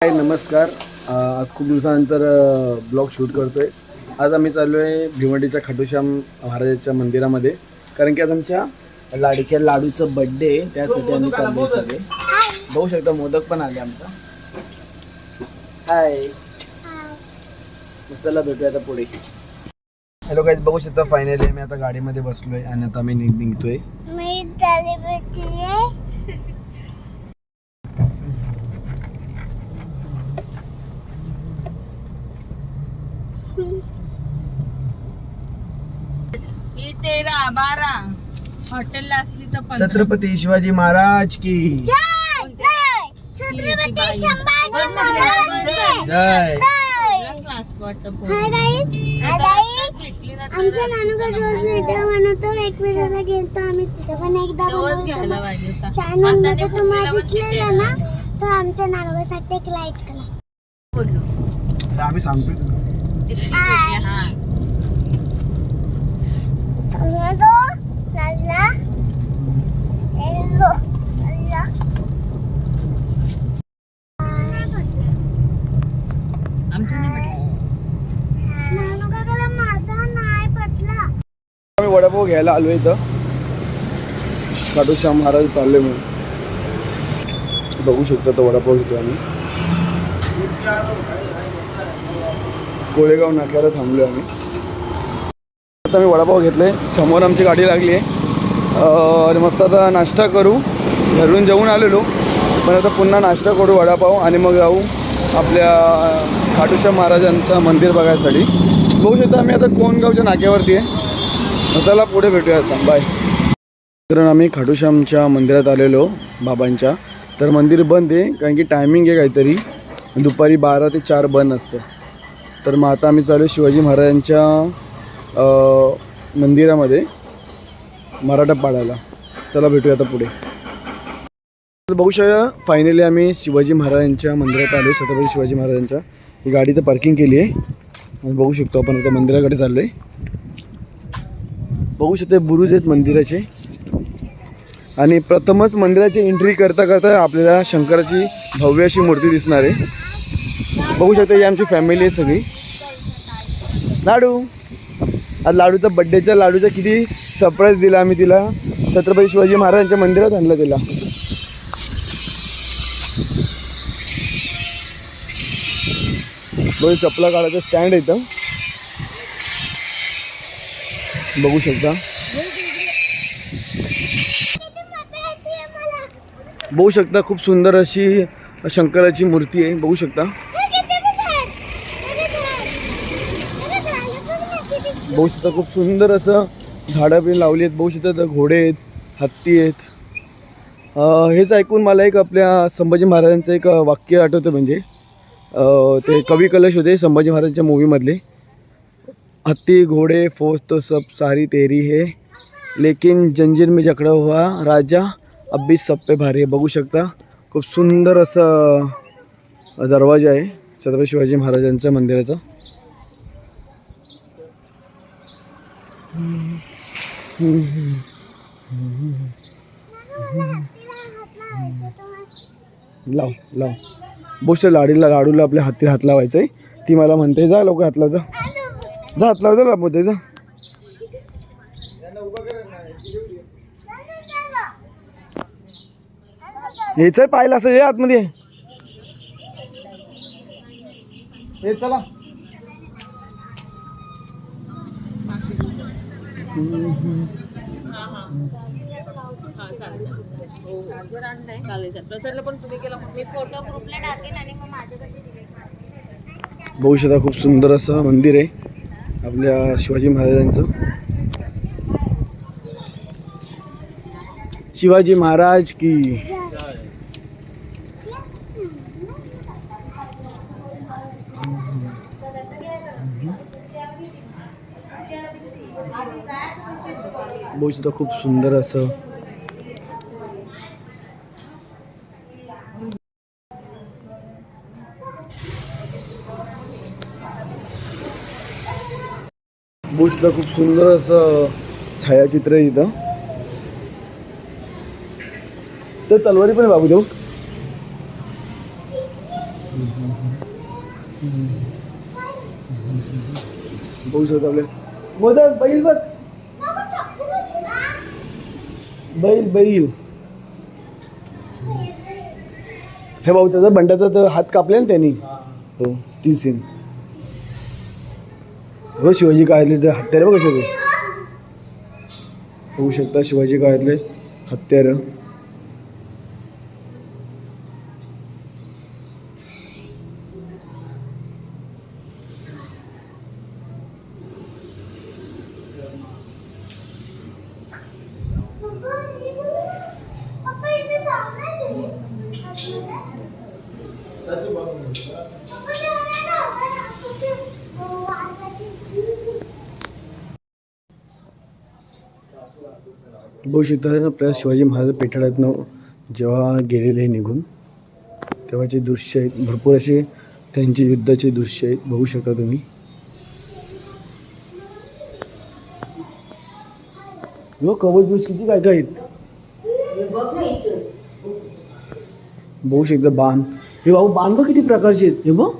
हाय नमस्कार. आज खूप दिवसानंतर ब्लॉग शूट करतोय. आज आम्ही चाललो आहे भिवंडीच्या खाटूश्याम महाराजाच्या मंदिरामध्ये. कारण की आज आमच्या लाडक्या लाडूचं बड्डे आहे त्यासाठी आम्ही चाललो आहे सगळे. बघू शकता मोदक पण आले आमचा. हाय चला भेटूया आता पुढे. हॅलो काय बघू शकता फायनली आम्ही आता गाडीमध्ये बसलोय आणि आता आम्ही निघ- निघतोय मी सेलिब्रिटी आहे ही तेरा बारा. हॉटेलला असली तर पंधरा. छत्रपती शिवाजी महाराज की. छत्रपती संभाजी महाराज जय. ना तर आमचा तिथं नानूगड रोज नंबर व्हिडिओ बनवतो एक वेळेला गेलतो आम्ही. तिथे पण एकदा तेव्हाच घ्यायला बनवतो पाहिजे होता. छान आता तुम्हाला दिसलेला ना तर आमच्या एक लाइट करा. बोललो. अरे आम्ही सांगतोय तुला. तिथली भेटली, हा. टोमॅटो लाला येलो लाला आमचं नाही माझा नाही पटला आम्ही वडापाव घ्यायला आलो इथं खाटूश्याम महाराज चालले म्हणून बघू शकतो तो वडापाव घेतो आम्ही कोळेगाव नाक्याला थांबलो आम्ही. आता आम्ही वडापाव घेतले. समोर आमची गाडी लागली आहे. आणि मस्त आता नाश्ता करू. घरून जेवून आलेलो. पण आता पुन्हा नाश्ता करू वडापाव. आणि मग जाऊ आपल्या खाटूश्याम महाराजांचं मंदिर बघायसाठी. बघू शकता आम्ही आता कोणगावच्या नाक्यावरती आहे. चला पुढे भेटूया आता बाय कारण आम्ही खाटूश्यामच्या मंदिरात आलेलो बाबांच्या. तर मंदिर बंद आहे कारण की टायमिंग आहे काहीतरी. दुपारी बारा ते चार बंद असतं. तर मग आता आम्ही चालू आहे शिवाजी महाराजांच्या मंदिरामध्ये मराठा पाडायला. चला भेटूया आता पुढे. तर बघू शकता फायनली आम्ही शिवाजी महाराजांच्या मंदिरात आलो छत्रपती शिवाजी महाराजांच्या. ही गाडी तर पार्किंग केली आहे. आणि बघू शकतो आपण आता मंदिराकडे चाललो आहे बघू शकतो बुरुज आहेत मंदिराचे. आणि प्रथमच मंदिराची एंट्री करता करता आपल्याला शंकराची भव्य अशी मूर्ती दिसणार आहे. बघू शकता ही आमची फॅमिली आहे सगळी. लाडू. आज लाडूचा बड्डेच्या लाडूचा किती सरप्राईज दिला आम्ही तिला. छत्रपती शिवाजी महाराजांच्या मंदिरात आणलं तिला. बघू चपला काढायचं स्टँड आहे इथं. बघू शकता. बघू शकता खूप सुंदर अशी शंकराची मूर्ती आहे. बघू शकता. बघू शकता खूप सुंदर असं. झाडं बी लावली आहेत बघू शकता घोडे आहेत हत्ती आहेत. हेच ऐकून मला एक आपल्या संभाजी महाराजांचं एक वाक्य आठवतं म्हणजे ते कवी कलश होते संभाजी महाराजांच्या मूवीमधले हत्ती घोड़े फौज तो सब सारी तेरी है. लेकिन जंजीर मी जकड़ा हुआ राजा अब्बी सप्पे सब पे भारी आहे बघू शकता खूप सुंदर असं दरवाजा आहे. छत्रपती शिवाजी महाराजांच्या मंदिराचा. लाव लाव. बोस लाडीला लाडूला आपल्या हाती हात लावायचं आहे ती मला म्हणते जा लवकर हात लाव जा. जा हात लाव जा लाभ जा. यायचं पाहिलं असं ये आतमध्ये. हे चला. बघू शकता खूप सुंदर असं मंदिर आहे. आपल्या शिवाजी महाराजांचं. शिवाजी महाराज की. बघू शकता खूप सुंदर असं. बघू शकता खूप सुंदर असं छायाचित्र आहे इथं. तर तलवारी पण बाबू देऊ. बघू शकतो आपले. मोदक बैल बघ. बैल बैल. हे भाऊ त्याचा बंडाचा तर हात कापले ना त्यांनी. हो ती सीन. हो शिवाजी काळातले ते हत्यारे बघ शकतो होऊ शकता शिवाजी काळातले हत्यारं पप्पा इथे जाऊ नाही पप्पा ते मला ना आपण असं ते, अं, वाघाची जीभ बघू शकता आपल्या शिवाजी महाराज पेठाळ्यातनं जेव्हा गेलेले निघून तेव्हाचे दृश्य आहेत. भरपूर असे त्यांचे युद्धाचे दृश्य आहेत. बघू शकता तुम्ही. हो कवच किती काय काय आहेत? बघू शकता बाण. हे भाऊ बाण बघ किती प्रकारचे आहेत? हे बघ.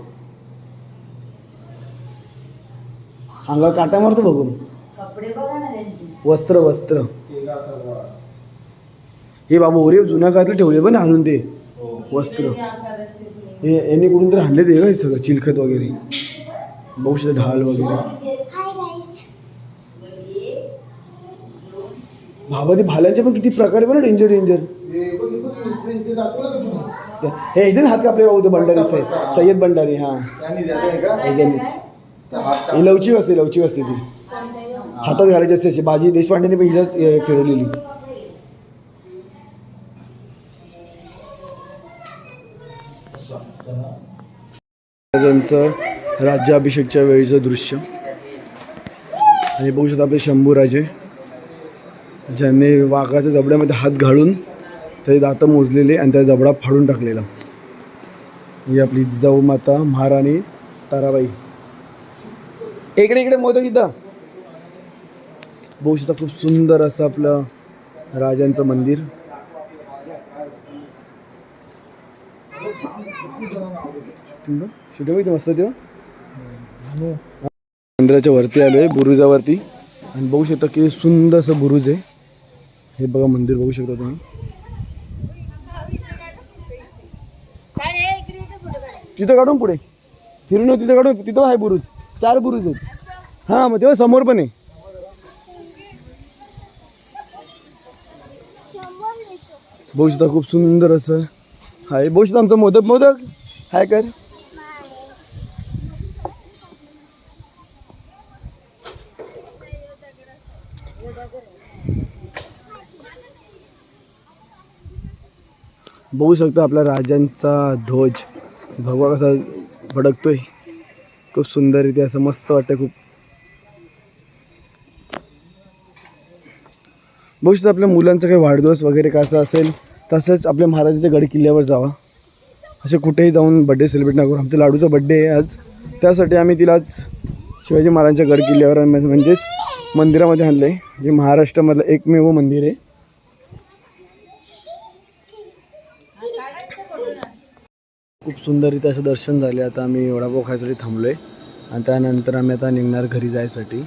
अंगा काटा मारतो बघून. वस्त्र वस्त्र. हे बाबा ओरे जुन्या काळातले ठेवले पण आणून ते वस्त्र. हे यांनी कुठून तरी आणले ते हे सगळं चिलखत वगैरे. शकता ढाल वगैरे. बाबा ते भाल्यांचे पण किती प्रकार आहे बरं डेंजर डेंजर हे इथेच हात कापले भाऊ ते भंडारी साहेब. सय्यद भंडारी हां. ही लवचिक असते लवचिक असते ती. हातात घालायची असते अशी. बाजी देशपांडेने पण हिलाच फिरवलेली. महाराजांचं राज्याभिषेकच्या वेळीचं दृश्य. आणि बघू शकता आपले शंभूराजे ज्यांनी वाघाच्या जबड्यामध्ये हात घालून त्याचे दातं मोजलेले आणि त्या जबडा फाडून टाकलेला. ही आपली जिजाऊ माता महाराणी ताराबाई. इकडे इकडे मोदक इथं. बघू शकता खूप सुंदर असं आपलं राजांचं मंदिर. शूटिंग इथे मस्त तेव्हा? मंदिराच्या वरती आलो आहे बुरुजावरती. आणि बघू शकता किती सुंदर असं बुरुज आहे. हे बघा मंदिर बघू शकता तुम्ही. तिथं काढून पुढे. फिरून तिथं काढून तिथं आहे बुरुज. चार बुरुज आहेत. हां मग तेव्हा समोर पण आहे. बघू खूप सुंदर असं. हाय बघू आमचं मोदक मोदक. हाय कर. बघू शकतो आपल्या राजांचा ध्वज. भगवा कसा भडकतोय. खूप सुंदर इथे असं मस्त वाटतं खूप. बघू शकतो आपल्या मुलांचा काही वाढदिवस वगैरे कसं असेल. तसंच आपल्या महाराजाच्या गड किल्ल्यावर जावा. असे कुठेही जाऊन बड्डे सेलिब्रेट नाही करू. आमच्या लाडूचा बड्डे आहे आज. त्यासाठी आम्ही तिला आज शिवाजी महाराजांच्या गड किल्ल्यावर म्हणजेच मंदिरामध्ये आणलं आहे जे महाराष्ट्रामधलं एकमेव मंदिर आहे. खूप सुंदर असं दर्शन झाले आता आम्ही वडापाव खायसाठी थांबलो आहे आणि त्यानंतर आम्ही आता निघणार घरी जायसाठी.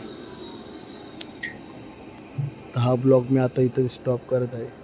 तर हा ब्लॉग मी आता इथं स्टॉप करत आहे.